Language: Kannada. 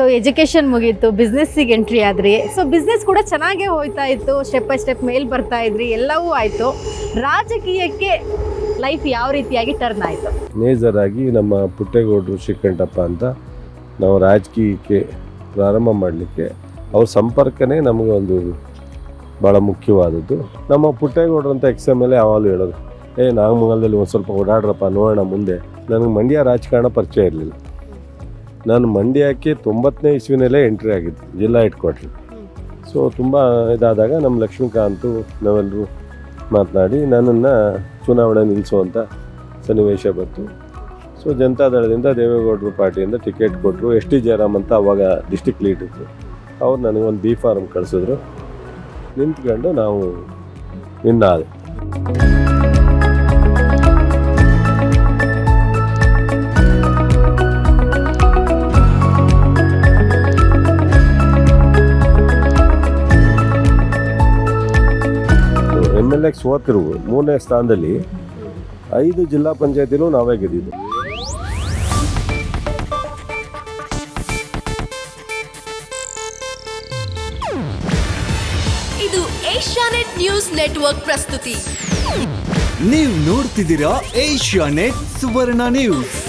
ಸೊ ಎಜುಕೇಷನ್ ಮುಗೀತು ಬಿಸ್ನೆಸ್ಸಿಗೆ ಎಂಟ್ರಿ ಆದ್ರಿ. ಸೊ ಬಿಸ್ನೆಸ್ ಕೂಡ ಚೆನ್ನಾಗೇ ಹೋಯ್ತಾ ಇತ್ತು. ಸ್ಟೆಪ್ ಬೈ ಸ್ಟೆಪ್ ಮೇಲ್ ಬರ್ತಾ ಇದ್ರಿ. ಎಲ್ಲವೂ ಆಯಿತು. ರಾಜಕೀಯಕ್ಕೆ ಲೈಫ್ ಯಾವ ರೀತಿಯಾಗಿ ಟರ್ನ್ ಆಯಿತು? ಆಗಿ ನಮ್ಮ ಪುಟ್ಟೇಗೌಡರು ಶ್ರೀಕಂಠಪ್ಪ ಅಂತ ನಾವು ರಾಜಕೀಯಕ್ಕೆ ಪ್ರಾರಂಭ ಮಾಡಲಿಕ್ಕೆ ಅವ್ರ ಸಂಪರ್ಕನೇ ನಮಗೆ ಒಂದು ಭಾಳ ಮುಖ್ಯವಾದದ್ದು. ನಮ್ಮ ಪುಟ್ಟೇಗೌಡರು ಅಂತ ಎಕ್ಸ್ ಎಂ ಎಲ್ ಎ ಯಾವಾಗಲೂ ಹೇಳೋದು ಏ, ನಾಗಮಂಗಲದಲ್ಲಿ ಒಂದು ಸ್ವಲ್ಪ ಓಡಾಡ್ರಪ್ಪ, ನೋಡೋಣ ಮುಂದೆ. ನನಗೆ ಮಂಡ್ಯ ರಾಜಕಾರಣ ಪರಿಚಯ ಇರಲಿಲ್ಲ. ನಾನು ಮಂಡ್ಯಕ್ಕೆ ತೊಂಬತ್ತನೇ ಇಸ್ವಿನಲ್ಲೇ ಎಂಟ್ರಿ ಆಗಿದ್ದು, ಜಿಲ್ಲಾ ಹೆಡ್ ಕ್ವಾರ್ಟರ್ ಸೊ ತುಂಬ ಇದಾದಾಗ ನಮ್ಮ ಲಕ್ಷ್ಮೀಕಾಂತು ನಾವೆಲ್ಲರೂ ಮಾತನಾಡಿ ನನ್ನನ್ನು ಚುನಾವಣೆ ನಿಲ್ಲಿಸುವಂಥ ಸನ್ನಿವೇಶ ಬಂತು. ಸೊ ಜನತಾದಳದಿಂದ ದೇವೇಗೌಡರು ಪಾರ್ಟಿಯಿಂದ ಟಿಕೆಟ್ ಕೊಟ್ಟರು ಎಸ್ ಟಿ ಜಯರಾಮ್ ಅಂತ ಅವಾಗ ಡಿಸ್ಟಿಕ್ ಲೀಡ್ ಇತ್ತು ಅವ್ರು ನನಗೆ ಒಂದು ಬಿ ಫಾರ್ಮ್ ಕಳಿಸಿದ್ರು. ನಿಂತ್ಕೊಂಡು ನಾವು ವಿನ್ ಆದೆ ಎಂ ಎಲ್ ಎಗೆ ಸೋತಿರು ಮೂರನೇ ಸ್ಥಾನದಲ್ಲಿ ಐದು ಜಿಲ್ಲಾ ಪಂಚಾಯತಿಲೂ ನಾವೇ ಗೆದ್ದಿದ್ದು. ಇದು ಏಷ್ಯಾನೆಟ್ ನ್ಯೂಸ್ ನೆಟ್ವರ್ಕ್ ಪ್ರಸ್ತುತಿ. ನೀವು ನೋಡ್ತಿದ್ದೀರಾ ಏಷ್ಯಾ ನೆಟ್ ಸುವರ್ಣ ನ್ಯೂಸ್.